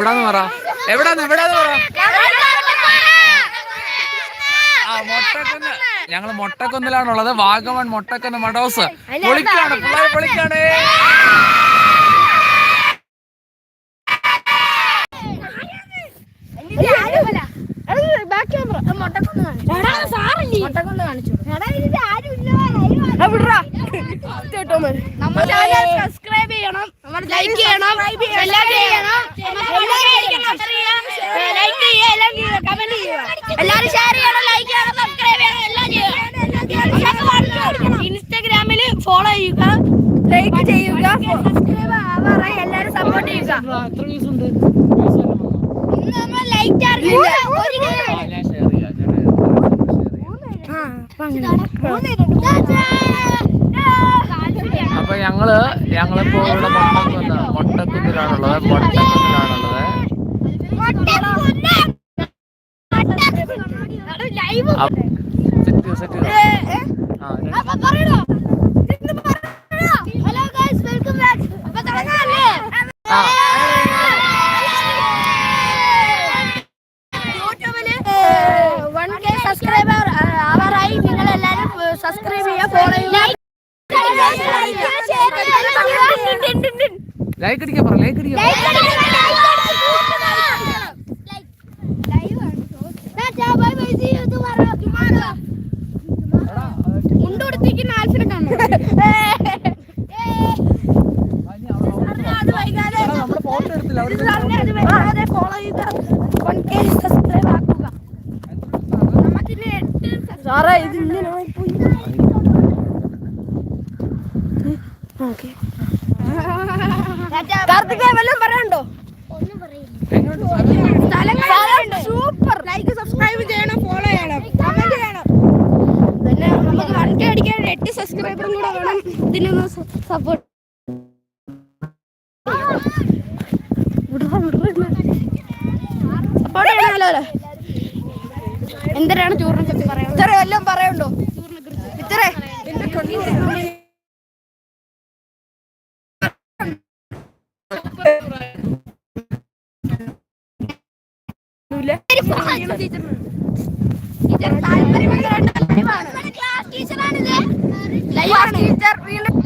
എവിടാന്ന് പറ? എവിടാന്ന് എവിടാന്ന് പറ? ആ മൊട്ടക്കുന്ന്. ഞങ്ങൾ മൊട്ടക്കുന്നിലാണുള്ളത്. വാഗമൺ മൊട്ടക്കുന്ന് മഡോസ്. പൊളിക്കാണ് പിള്ളേർ പൊളിക്കാണ്. നമ്മുടെ ചാനൽ സബ്സ്ക്രൈബ് ചെയ്യണം. ലൈക്ക് ചെയ്യണം. എല്ലാം ചെയ്യണം. ലൈക്ക് ചെയ്യുക എല്ലാം ചെയ്യുക കമന്റ് ചെയ്യുക. എല്ലാവരും ഷെയർ ചെയ്യണം ലൈക്ക് ചെയ്യണം സബ്സ്ക്രൈബ് ചെയ്യണം എല്ലാം ചെയ്യണം ഇൻസ്റ്റാഗ്രാമിൽ ഫോളോ ചെയ്യുക. ലൈക്ക് ചെയ്യുക. സബ്സ്ക്രൈബ് ആവാറായി എല്ലാവരും സപ്പോർട്ട് ചെയ്യുക. ഇന്ന് നമ്മൾ ലൈക്ക് ചാർജ് അപ്പൊ ഞങ്ങൾ ഞങ്ങളിപ്പോ ഇവിടെ മൊട്ടക്കുന്ന് മൊട്ടക്കുന്നിലാണുള്ളത് മൊട്ടക്കുന്നിലാണുള്ളത് സെറ്റ് സെറ്റ് ആ ഹലോ ഗൈസ് വെൽക്കം ബാക്ക് അപ്പൊ തുടങ്ങാല്ലേ ആ. യൂട്യൂബിൽ വൺ കെ സബ്സ്ക്രൈബർ ആവാറായി നിങ്ങൾ എല്ലാവരും സബ്സ്ക്രൈബ് ചെയ്യുക ഫോളോ ചെയ്യുക ലൈക്ക് അടിക്കാൻ പറ ലൈക്ക് അടിക്കാൻ പറ. മുണ്ടുകൊടുത്തിരിക്കുന്ന ആൽഫിനെ കാണണം അത് വൈകാതെ എടാ, നമ്മുടെ ഫോട്ടോ എടുത്തില്ല അവിടെ ഇത് തന്നെ അത് വൈകാതെ ഫോളോ ചെയ്ത് വൺ കെ സബ്സ്ക്രൈബ് ആക്കുക. ലൈക്ക് അടിക്കാൻ സാറേ ഇത് ഇങ്ങനെ പോയി കാർത്തികേയ വല്ലതും പറയണ്ടോ സൂപ്പർ ലൈക്ക് സബ്സ്ക്രൈബ് ചെയ്യണം. ഫോളോ ചെയ്യണം കമന്റ് ചെയ്യണം. പിന്നെ നമുക്ക് വൺ കെ അടിക്കാൻ എട്ട് സബ്സ്ക്രൈബറും കൂടെ വേണം. ഇതിനൊന്ന് സപ്പോർട്ട് സപ്പോർട്ട് ചെയ്യണമല്ലോ അല്ലേ? എന്തിനാണ് ചോറിനെ പറയാൻ എല്ലാം പറയണ്ടോ ഇത്ര.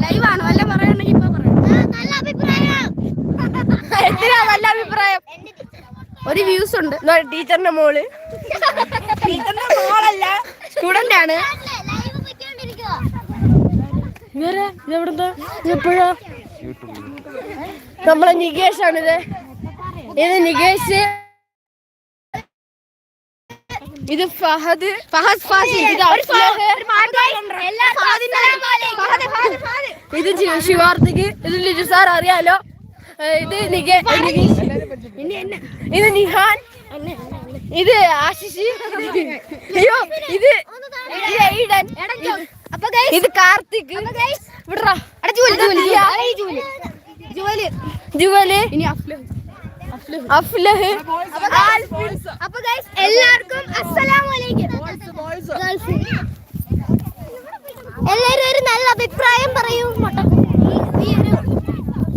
ലൈവാണ് വല്ല പറയണെങ്കിൽ ഇപ്പൊ പറയാം നല്ല അഭിപ്രായം എന്തിനാ നല്ല അഭിപ്രായം ഒരു വ്യൂസ് ഉണ്ട് ടീച്ചറിന്റെ മോൾ ടീച്ചറിന്റെ മോളല്ല സ്റ്റുഡന്റ് ആണ് എപ്പോഴാ നമ്മളെ നികേഷ് ആണിത് ഇത് നികേഷ് ഇത് ഫഹദ് ഫഹദ് ഫാസിൽ. ഇത്. ഇത് ശിവാർത്തിക്ക് ഇത് ലിജു സാർ അറിയാലോ. ഇത് ഇത് നിഹാൻ. ഇത് ആശിഷ്. അയ്യോ ഇത് ഇത് എയ്ഡൻ ഇത് കാർത്തിക്. വിടറാ. Jewel Jewel. ഇനി അഫ്ലഹ്. അപ്പൊ ഗൈസ് എല്ലാവർക്കും അസ്സലാമു അലൈക്കും എല്ലാരും ഒരു നല്ല അഭിപ്രായം പറയൂ നീ ഒരു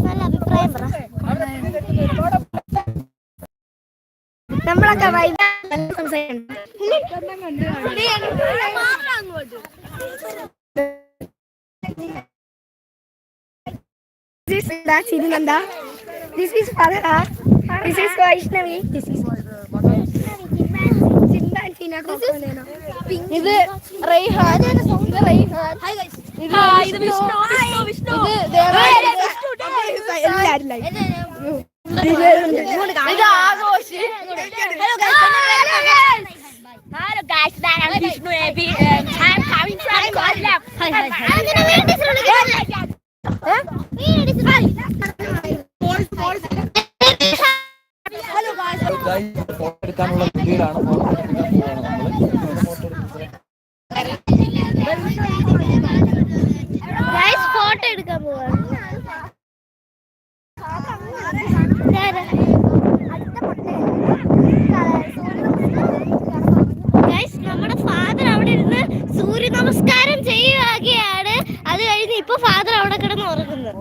നല്ല അഭിപ്രായം പറ നമ്മളൊക്കെ വൈകുന്നേരം സംസാരിക്കണം എന്താ is Sirinanda. This is Farah. This is Vaishnavi. This is ഇത് റൈഹാൻ ഇത് റൈഹാൻ ഇത് വിഷ്ണു ഇത് Aghosh Hello guys, that is Vishnu. Um, I'm coming from Kollam. Photo എടുക്കാനുള്ള രീതിയിലാണ് നമ്മൾ. ഫോട്ടോ എടുക്കാൻ നമ്മുടെ ഫാദർ അവിടെ സൂര്യ നമസ്കാരം ചെയ്യുകയാണ്. അത് കഴിഞ്ഞ് ഇപ്പൊ ഫാദർ അവിടെ കിടന്ന് ഉറങ്ങുന്നു.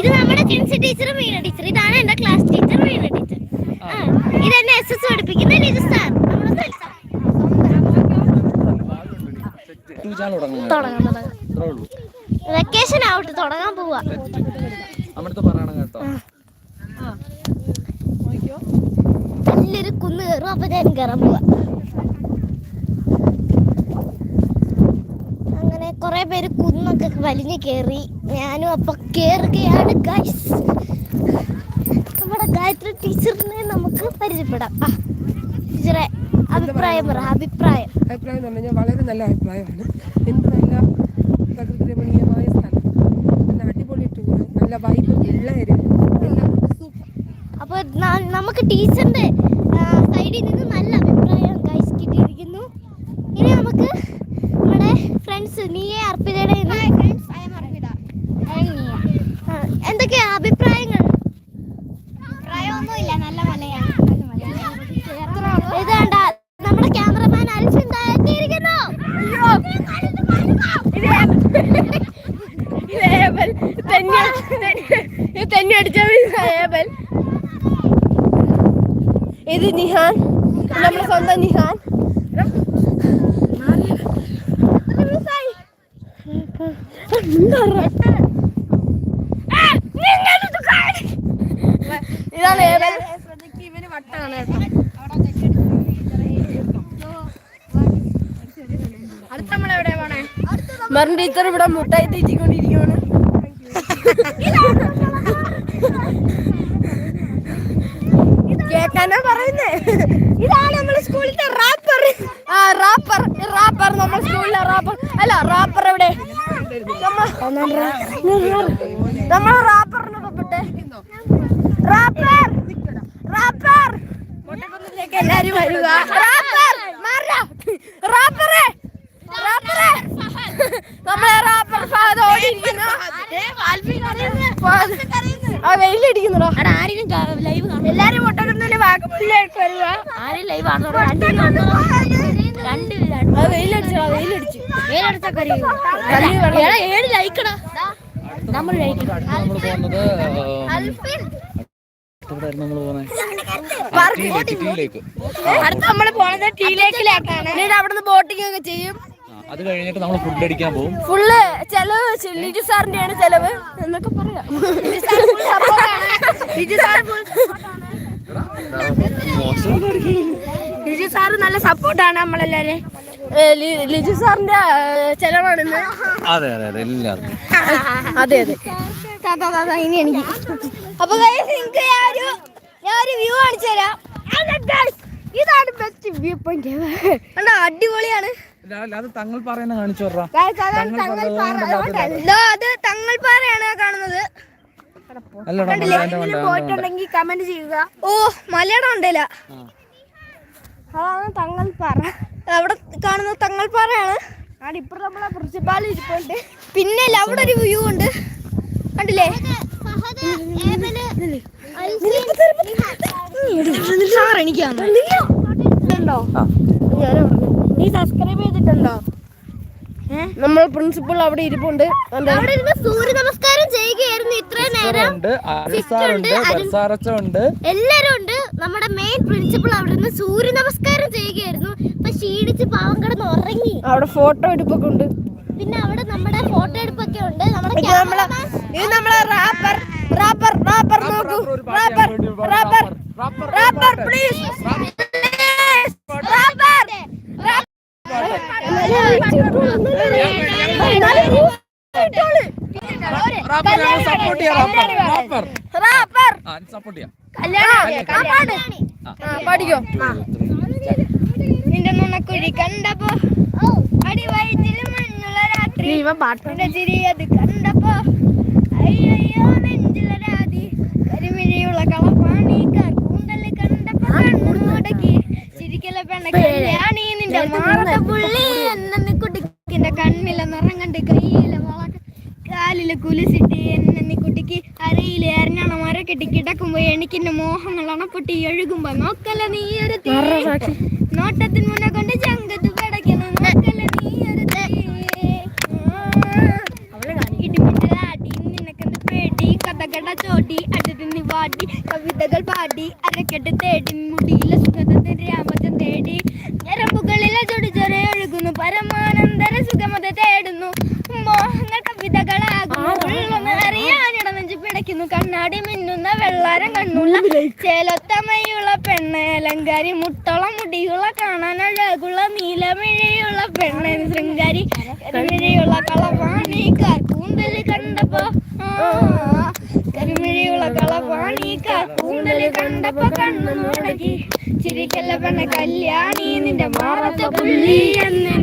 ഇത് നമ്മുടെ ജിൻസ് ടീച്ചർ മീന ടീച്ചർ ഇതാണ് എന്റെ ക്ലാസ് ടീച്ചർ മീന ടീച്ചർ ഇതെന്നെ എസ് എസ് പഠിപ്പിക്കുന്ന ലിജു സാർ വെക്കേഷൻ ആവട്ടെ തുടങ്ങാൻ പോവാ. നല്ലൊരു കുന്ന് കയറും അപ്പൊ ഞാൻ കയറാൻ പോവാ. അങ്ങനെ കുറെ പേര് കുന്നൊക്കെ വലിഞ്ഞു കേറി. ഞാനും അപ്പൊ കേറുകയാണ് ഗൈസ് ഗായത്രി ടീച്ചറിനെ നമുക്ക് പരിചയപ്പെടാം? ആ ടീച്ചറെ അഭിപ്രായം പറ അഭിപ്രായം. അഭിപ്രായം എന്ന് പറഞ്ഞാൽ വളരെ നല്ല അഭിപ്രായമാണ്. എന്ത് നല്ല പ്രകൃതി രമണീയമായ സ്ഥലം. നല്ല അടിപൊളി ടൂർ നല്ല വൈബ് എല്ലാവരും. എല്ലാം സൂപ്പർ അപ്പോൾ നമുക്ക് ടീച്ചറിന്റെ സൈഡിൽ നിന്ന് നല്ല അഭിപ്രായം ഗൈസ് കിട്ടിയിരിക്കുന്നു. ഇനി നമുക്ക് നമ്മുടെ ഫ്രണ്ട്സ് നീയെ അർപ്പിതയുടെ കയ്യിൽ നിന്ന് ആ, എന്തൊക്കെയാ അഭിപ്രായങ്ങൾ അഭിപ്രായമൊന്നുമില്ല നല്ല മലയാണ് ഇതാണ്ട നമ്മുടെ ക്യാമറമാൻ അൽഫിൻ ദാ എത്തിയിരിക്കുന്നു തന്നെ അടിച്ച ഏബൽ ഇത് നിഹാൻ. നമ്മുടെ സ്വന്തം നിഹാൻ. ഇതാണ് ഏബൽ ഇവന് വട്ടാണ് അടുത്ത നമ്മളെവിടെ പോണേ മെറിൻ ടീച്ചർ ഇവിടെ മുട്ടായി തീറ്റിക്കൊണ്ടിരിക്കുകയാണ് പറയുന്നേ? ഇതാണ് നമ്മുടെ സ്കൂളിലത്തെ റാപ്പർ ആ റാപ്പർ റാപ്പർ നമ്മുടെ സ്കൂളിലെ റാപ്പർ അല്ല റാപ്പർ എവിടെ? നമ്മൾ റാപ്പറിനെ തൊപ്പിട്ടെ റാപ്പർ റാപ്പർ എല്ലാരും വരിക. റാപ്പർ റാപ്പറേ റാപ്പറേ നമ്മളെ റാപ്പർ ഫാദ ഓടിയിരിക്കുന്നു. ആ വെയിലടിക്കുന്നുടോ എല്ലാരും മൊട്ടക്കുന്നിലെ വാക്കുമുള്ളിലേക്ക് വരിക ആരും ലൈവ് വെയിലടിച്ചോ വെയിലടിച്ചു. ഏഴ് ലൈക്കടാ നമ്മൾ നമ്മൾ പോകുന്നത് എവിടെയായിരുന്നു നമ്മൾ പോകുന്നത്. ചിറ്റിയിലേക്ക് അടുത്ത നമ്മൾ പോണത് ടീലേക്കിലേക്കാണ് അവിടുന്ന് ബോട്ടിംഗ് ഒക്കെ ചെയ്യും. അത് കഴിഞ്ഞിട്ട് നമ്മൾ ഫുഡ് അടിക്കാൻ പോകും ഫുള്ള് ചെലവ് ലിജു സാറിന്റെയാണ് ചെലവ് എന്നൊക്കെ പറയാം. ലിജു സാർ നല്ല സപ്പോർട്ടാണ് നമ്മളെല്ലാരും ലിജു സാറിന്റെ ചെലവാണെന്ന്. അതെ അതെ അതെ എല്ലാവർക്കും. അതെ അതെ. താത്താ താത്താ ഇനി എനിക്ക്. അപ്പൊ നിങ്ങക്ക് ഞാൻ ഒരു ഞാൻ ഒരു വ്യൂ കാണിച്ചു തരാം ഇതാണ് ബെസ്റ്റ് വ്യൂ പോയിന്റ് അടിപൊളിയാണ്. അത് തങ്ങൾ പറയുന്ന കാണിച്ചു അത് തങ്ങൾ പാറയാണ് കാണുന്നത്. പോയിട്ടുണ്ടെങ്കിൽ കമന്റ് ചെയ്യുക. ഓ മലയുടെ ഉണ്ടല്ല. അതാണ് തങ്ങൾ പാറ. അവിടെ കാണുന്നത് തങ്ങൾ പാറയാണ്. ഇപ്പൊ നമ്മളെ പ്രിൻസിപ്പാൾ ഇരിപ്പുണ്ട് പിന്നെ അവിടെ ഒരു വ്യൂ ഉണ്ട്. കണ്ടില്ലേ? സാർ എനിക്കാണ് ഉണ്ടോ. നീ സബ്സ്ക്രൈബ് ചെയ്തിട്ടുണ്ടോ? നമ്മൾ പ്രിൻസിപ്പൾ അവിടെ ഇരിപ്പുണ്ട്. അവിടെ ഇരുന്ന് സൂര്യ നമസ്കാരം ചെയ്യുകയായിരുന്നു ഇത്രയും നേരം. ഉണ്ട് എല്ലാരും ഉണ്ട്. നമ്മുടെ മെയിൻ പ്രിൻസിപ്പൾ അവിടെ നിന്ന് സൂര്യ നമസ്കാരം ചെയ്യുകയായിരുന്നു. ഇപ്പൊ ക്ഷീണിച്ച് പാവം കിടന്ന് ഉറങ്ങി. അവിടെ ഫോട്ടോ എടുപ്പൊക്കെ ഉണ്ട്. പിന്നെ അവിടെ നമ്മുടെ ഫോട്ടോ എടുപ്പൊക്കെ ഉണ്ട്. നമ്മുടെ ഇത് നമ്മളെ റാപ്പർ റാപ്പർ റാപ്പർ നോക്കൂ. Rapper rapper rapper please rapper support support നിന്റെ നുണക്കുഴി കണ്ടപ്പോ അടിവയറ്റിൽ മഞ്ഞുള്ള രാത്രി പാട്ടിന്റെ ചിരി അത് കണ്ടപ്പോ അയ്യോ നെഞ്ചില രാതി കരിമിഴിയുള്ള കളപ്പാണി കൂന്തൽ കണ്ടപ്പോ കണ്ണു മുടക്കി പെണ്ണ കല്യാണി നിന്റെ മാറത്തെ പുള്ളി എന്നെ കുട്ടിക്കിന്റെ കണ്ണിലെ നിറം കണ്ട് കയ്യിലെ മുളക്ക് കാലിൽ കുലിച്ചിട്ട് എന്നെ കുട്ടിക്ക് അരയിൽ എറിഞ്ഞണ മര കെട്ടി കിടക്കുമ്പോ എനിക്കിന്റെ മോഹങ്ങൾ അണപ്പൊട്ടി എഴുകുമ്പോ നോക്കല്ല നീ ഒരു. നോട്ടത്തിന് മുന്നേ കൊണ്ട് ചങ്കത്ത് പടക്കണം നോക്കല്ല നീ ഒരു കഥകട ചോട്ടി പാടി കവിതകൾ പാടി അരക്കെട്ട് തേടി മുടിയിലെ സുഗന്ധത്തിൽ രാമജം തേടി. സുഗമത തേടുന്നു മോഹങ്ങൾ കവിതകളാകുന്നു അറിയാനിട നെഞ്ചു പിടയ്ക്കുന്നു. കണ്ണാടി മിന്നുന്ന വെള്ളാരം കണ്ണുള്ള ചേലത്തമയുള്ള പെണ്ണ്. അലങ്കാരി മുട്ടോളം മുടിയുള്ള കാണാൻ അഴകുള്ള നീലമിഴയുള്ള പെണ്ണെ. ശൃംഗാരി കരിമിഴയുള്ള കളവാണി. കൂന്തൽ കണ്ടപ്പോ കരിമിഴയുള്ള കളവാണി. കൂന്തൽ കണ്ടപ്പോ കണ്ണു മുടക്കി. ചിരിക്കല്ല പെണ്ണ കല്യാണി നിന്റെ മാറത്തെ പുള്ളി എന്നെ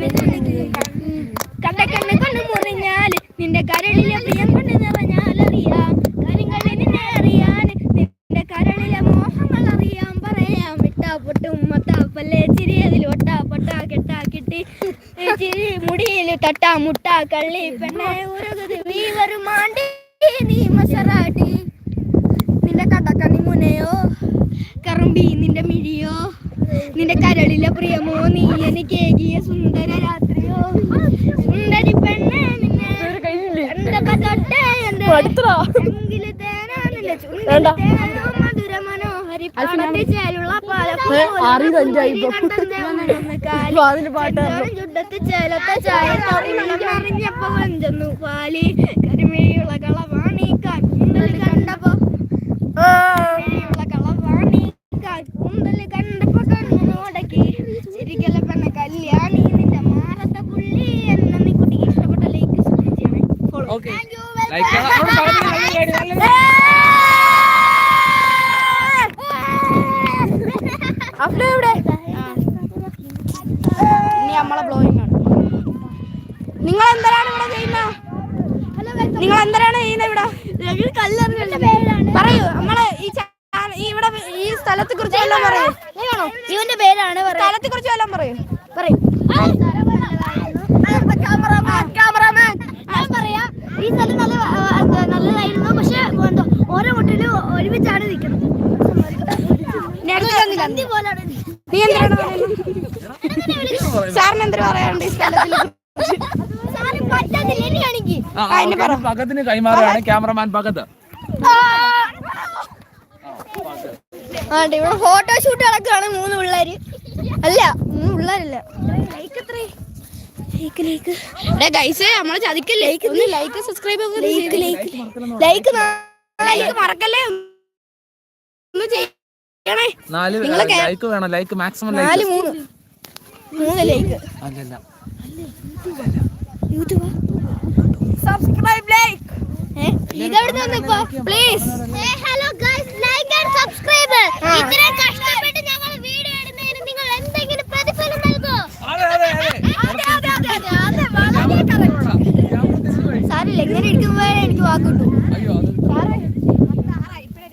കണ്ട കണ്ണ് കണ്ണു മുറിഞ്ഞാൽ നിന്റെ കരളിലെ പ്രിയം കണ്ണു നിറഞ്ഞാൽ അറിയാം കാര്യങ്ങളിൽ നിന്നെ അറിയാൻ നിന്റെ കരളിലെ മോഹങ്ങൾ അറിയാം. പറയാം വിട്ടാ പൊട്ടും മത്താപ്പല്ലേ ചിരി അതിൽ ഒട്ടാ പൊട്ടാ കെട്ടാ കിട്ടി. ചിരി മുടിയിൽ തട്ടാ മുട്ടാ കള്ളി. പെണ്ണെ ഉരുകുത് നീ വരുമാണ്ടി നീ മസറാട്ടി നിന്റെ കടക്കണ്ണി മുനയോ കറുമ്പി നിന്റെ മിഴിയോ നിന്റെ കരളിലെ പ്രിയമോ നീ എനിക്ക് ഏകിയ സുന്ദര രാത്രിയോ സുന്ദരി പെണ്ണെ നിന്നെ കണ്ടപ്പോ തൊട്ടേ എന്റെ ചങ്കിൽ തേനാ മനോഹരി പാടത്തിൽ ചേലുള്ള ചുണ്ടത്ത് ചേലത്തെ ചായ അറിഞ്ഞപ്പോ വഞ്ചന്നു പാലി കരിമിഴിയുള്ള കളവാണി കാട്ടുണ്ടൽ കണ്ടപ്പോ കരിമിഴിയുള്ള കളവാണി കാട്ടുണ്ടൽ കണ്ടപ്പോ കണ്ണുടക്കി ചിരിക്കല പെണ്ണ കല്യാണി നിന്റെ മാറത്തെ പുള്ളി എന്ന നീ കുട്ടിക്ക് ഇഷ്ടപ്പെട്ട ലൈക്ക് ചെയ്യണേ ഫോളോ ഓക്കെ ലൈക്ക് അവിടെ പകത്തിന് നല്ല കാര്യം, നല്ല അവിടെ എവിടെ ഇനി നമ്മളെ ബ്ലോയിങ് ആണ് നിങ്ങൾ എന്താണ് ഇവിടെ ചെയ്യുന്നത് നിങ്ങൾ എന്താണ് ചെയ്യുന്നത് ഇവിടെ കല്ലെറിഞ്ഞ പേരാണ് പറയൂ നമ്മളെ ഈ ചാ- ഈ ഇവിടെ ഈ സ്ഥലത്തെ കുറിച്ച് വല്ലതും പറയൂ ഇവന്റെ പേരാണ് പറയാ സ്ഥലത്തെ കുറിച്ച് വല്ലതും പറയൂ പറയൂ ഞാൻ പറയാം ഈ സ്ഥലം നല്ല ആ, എന്താ, നല്ലതായിരുന്നു പക്ഷെ എന്തോ ഓരോ മുട്ടിലും ഒരുമിച്ചാണ് നിൽക്കുന്നത് സന്ധി പോലാണ് നീ എന്താണ് സാറിന് എന്തിനു പറയാനുണ്ട് ഈ ഓക്കേ. പകത്തിന് കൈമാറുകയാണ് ക്യാമറമാൻ പകത്ത് ഇവിടെ ഫോട്ടോഷൂട്ട് നടക്കുകയാണ് മൂന്ന് പിള്ളേര്. അല്ല മൂന്ന് പിള്ളേരല്ല. ലൈക്ക് എത്രേ ലൈക്ക് ലൈക്ക് ഗൈസ് നമ്മളെ ചതിക്കല്ലേ? ഒന്ന് like subscribe like like like like മറക്കല്ലേ? ഒന്ന് ചെയ്യണേ നാല് ലൈക്ക് വേണം ലൈക്ക് മാക്സിമം നാല് ലൈക്ക് മൂന്ന് ലൈക്ക് അല്ലല്ല. YouTube subscribe like please hello guys like and subscribe ഇത്ര കഷ്ടപ്പെട്ട് ഞങ്ങൾ വീഡിയോ ഇടുന്നതിന് നിങ്ങൾ എന്തെങ്കിലും പ്രതിഫലം നൽകോ? അതെ അതെ അതെ. സാറില്ല എങ്ങനെ ഇരിക്കുമ്പോഴേ എനിക്ക് വാക്കിട്ടു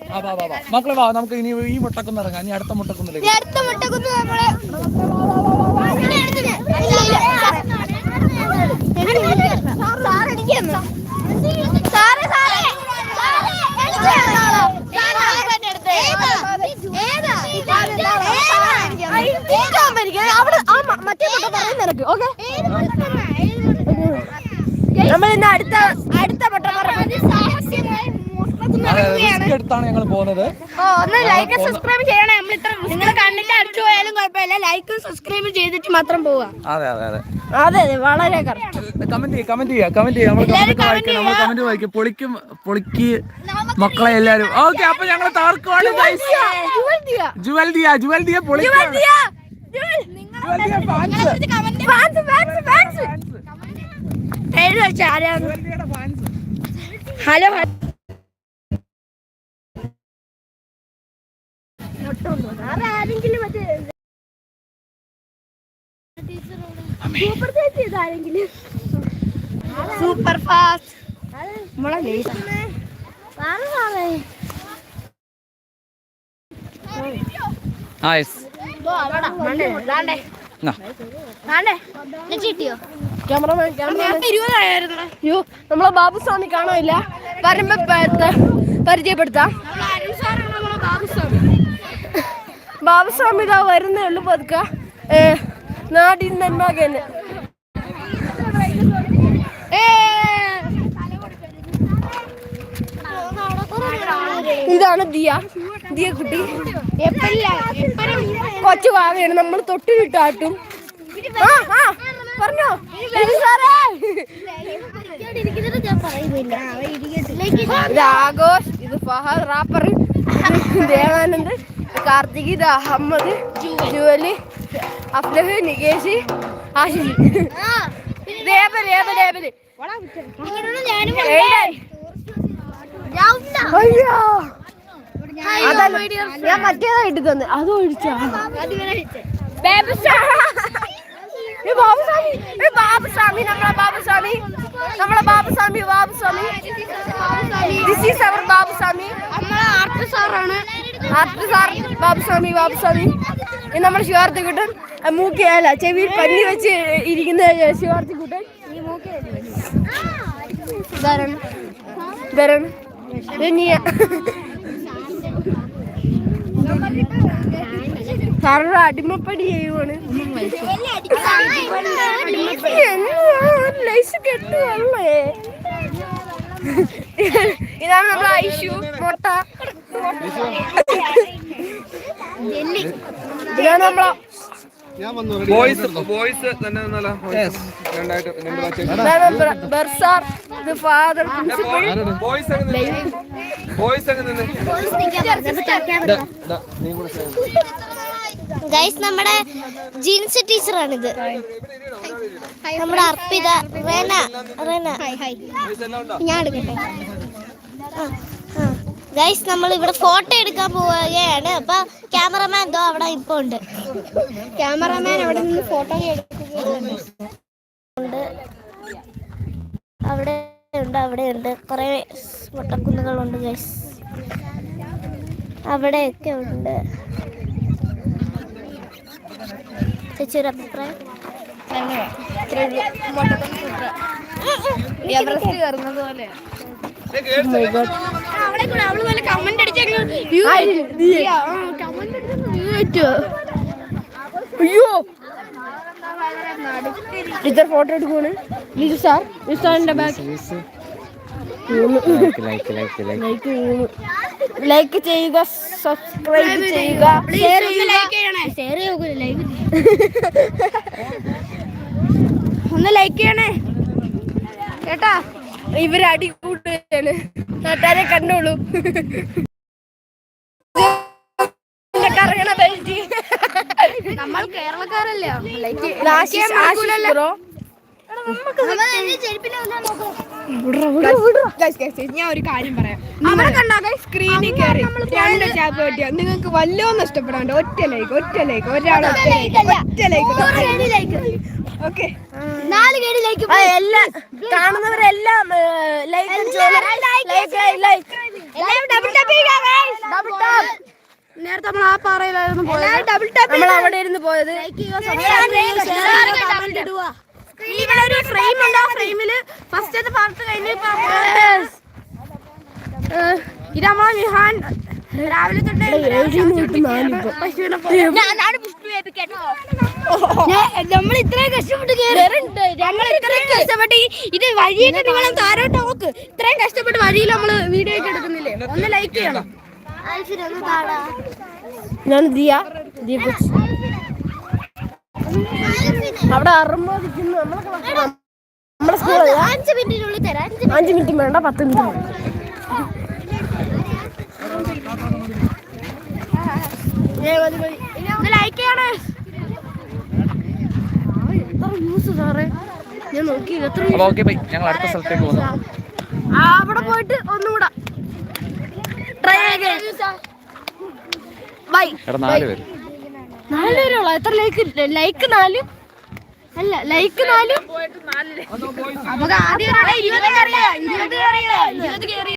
ആ, വാ, വാ, വാ. മക്കളെ വാ നമുക്ക് ഇനി ഈ മുട്ടക്കുന്ന് ഇറങ്ങാം. ഇനി അടുത്ത മുട്ടക്കുന്നിലേക്ക് അടുത്ത മുട്ടക്കുന്ന് നമ്മൾ സാറടിക്കുന്നു സാറേ സാറേ അവിടെ ആ മ- മറ്റേ മുട്ട പറയുന്ന നിനക്ക് ഓക്കെ നമ്മൾ ഇന്ന് അടുത്ത അടുത്ത മുട്ട പറയാം അതെ റിസ്ക് എടുത്താണ് ഞങ്ങൾ പോകുന്നത്. ഓ ഒന്ന് ലൈക്ക് സബ്സ്ക്രൈബ് ചെയ്യണേ. നമ്മൾ ഇത്ര നിങ്ങൾ കണ്ടിട്ട് അടിച്ചു പോയാലും കുഴപ്പമില്ല. ലൈക്കും സബ്സ്ക്രൈബും ചെയ്തിട്ട് മാത്രം പോവുക. അതെ അതെ അതെ. അതെ അതെ വളരെ കറക്റ്റ് കമന്റ് ചെയ്യുക കമന്റ് ചെയ്യുക കമന്റ് ചെയ്യുക നമ്മൾ കമന്റ് നമ്മൾ കമന്റ് വായിക്കും. പൊളിക്കും പൊളിക്ക് മക്കളെ എല്ലാരും. ഓക്കെ അപ്പൊ ഞങ്ങൾ തകർക്കുവാണ്. ജുവൽ ദിയ ജുവൽ ദിയ പൊളിക്കുവാണ് ജുവൽ ദിയ fans. എഴുതി വെച്ച ആരാണ് ജുവൽ ദിയയുടെ fans. ഹലോ ആരെങ്കിലും മറ്റേ സൂപ്പർ ഫാസ്റ്റ് നമ്മളെ നമ്മളെ ബാബുസ്വാമി കാണാനില്ല വരുമ്പോ പരിചയപ്പെടുത്താം. ബാബുസ്വാമി ഇതാ വരുന്നേ ഉള്ളു പതുക്കേ. നാടിൻ നന്മകന് ഇതാണ് ദിയ. ദിയ കുട്ടി. കൊച്ചു വാവയാണ്. നമ്മൾ തൊട്ടിട്ടാട്ടും ആ ആ പറഞ്ഞോ? ഇത് ആഘോഷ് ഇത് ഫഹദ് റാപ്പർ ദേവാനന്ദ് കാർത്തിക് ഇത് Ahmed ജുവലി Aflah Nikesh. Ashish label label label ഞാൻ മറ്റേതായിട്ട് അത് ഒഴിച്ചാ. ബാബുസ്വാമി നമ്മളെ ബാബുസ്വാമി നമ്മളെ ബാബുസ്വാമി ബാബുസ്വാമി ഈസ് ബാബുസ്വാമി ആർട്ട് സാറാണ്. Art sir? ബാബുസ്വാമി ബാബുസ്വാമി. നമ്മുടെ ശിവാർത്ഥി കുട്ടൻ മൂക്കിയല്ല ചെവിയിൽ പല്ലി വെച്ച് ഇരിക്കുന്ന ശിവാർത്തി കുട്ടൻ. ധരൺ അടിമപ്പടി ചെയ്യുവാണ്. ലൈസ് കെട്ടുവല്ലേ ഇതാണ് നമ്മൾ ഐഷു മുട്ട. ഇതാണ് നമ്മളെ ബോയ്സ് ബോയ്സ് തന്നെ ബർസാർ ഇത് ഫാദർ പ്രിൻസിപ്പൽ ബോയ്സ് ബോയ്സ് ദാ. ഗൈസ് നമ്മുടെ ജീൻസ് ടീച്ചറാണിത്. നമ്മുടെ അർപ്പിത റെന റെന. ഞാൻ എടുക്കട്ടെ. ഗൈസ് നമ്മൾ ഇവിടെ ഫോട്ടോ എടുക്കാൻ പോവുകയാണ്. അപ്പൊ ക്യാമറമാൻ എന്തോ അവിടെ ഇപ്പൊ ഉണ്ട്. ക്യാമറമാൻ അവിടെ നിന്ന് ഫോട്ടോ ഉണ്ട്. അവിടെ ഉണ്ട് അവിടെ ഉണ്ട്. കുറെ മുട്ടക്കുന്നുകളുണ്ട് ഗൈസ് അവിടെയൊക്കെ ഉണ്ട്. ചേച്ചി ഒരു അഭിപ്രായം? അയ്യോ. ടീച്ചർ ഫോട്ടോ എടുക്കുവാണ്? സാർ സാറിന്റെ ലൈക്ക് ചെയ്യുക സബ്സ്ക്രൈബ് ചെയ്യുക. ഷെയർ ചെയ്യുക. ഒന്ന് ലൈക്ക് ചെയ്യണേ. കേട്ടാ? ഇവർ അടി കൂട്ടുകയാണ്. നാട്ടുകാരെ കണ്ടോളൂ. നമ്മൾ കേരളക്കാരല്ലേ? ഞാൻ ഒരു കാര്യം പറയാം. സ്ക്രീനിൽ കയറി രണ്ട് ചാപ്പ് പറ്റിയ നിങ്ങൾക്ക് വല്ലോന്ന് ഇഷ്ടപ്പെടാണ്ട് ഒറ്റ ലൈക്ക് ഒറ്റ ലൈക്ക് ഒരാൾ ഒറ്റ ലൈക്ക് ഓക്കെ ലൈക്ക് എല്ലാം കാണുന്നവരെല്ലാം like like like double tap double tap നേരത്തെ നമ്മൾ ആ പാറയിലായിരുന്നു പോയത്. ഡബിൾ ടാപ്പ് നമ്മൾ അവിടെ ഇരുന്ന് പോയത്. ഒരു ഫ്രെയിം ഉണ്ട്. ആ ഫ്രെയിമിൽ ഫസ്റ്റത്തെ പാർട്ട് കഴിഞ്ഞ് ഇത് നമ്മളെ വിഹാൻ. രാവിലെ നമ്മൾ ഇത്രയും കഷ്ടപ്പെട്ട് നമ്മൾ ഇത്രയും കഷ്ടപ്പെട്ട് ഇത് വഴിയൊക്കെ നിങ്ങളെ താരോട്ട് നോക്ക്. ഇത്രയും കഷ്ടപ്പെട്ട് വഴിയിൽ നമ്മൾ വീഡിയോ ഒക്കെ എടുക്കുന്നില്ലേ? ഒന്ന് ലൈക്ക് ചെയ്യണം. ഞാൻ ദിയ ദിയ അവിടെ അറുമ്പോദിക്കുന്നു നമ്മളെ class- നമ്മളെ സ്കൂളല്ല അഞ്ച് മിനിറ്റിനുള്ളിൽ തരാം. അഞ്ച് മിനിറ്റ്. വേണ്ട പത്ത് മിനിറ്റ് ലൈക്ക് ചെയ്യണേ. ന്യൂസ് സാറേ. ഞാൻ നോക്കി എത്ര ഞങ്ങൾ അടുത്ത സ്ഥലത്തേക്ക് പോകുന്നു അവിടെ പോയിട്ട് ഒന്നും കൂടെ ട്രൈ ബൈ നാല് പേര്. നാല് പേരുള്ള. എത്ര ലൈക്ക് ലൈക്ക് നാല്? അല്ല ലൈക്ക് നാലും? നമുക്ക് ആദ്യം ഇരുപത് കയറിയ ഇരുപത് കയറിയ ഇരുപത് കയറിയ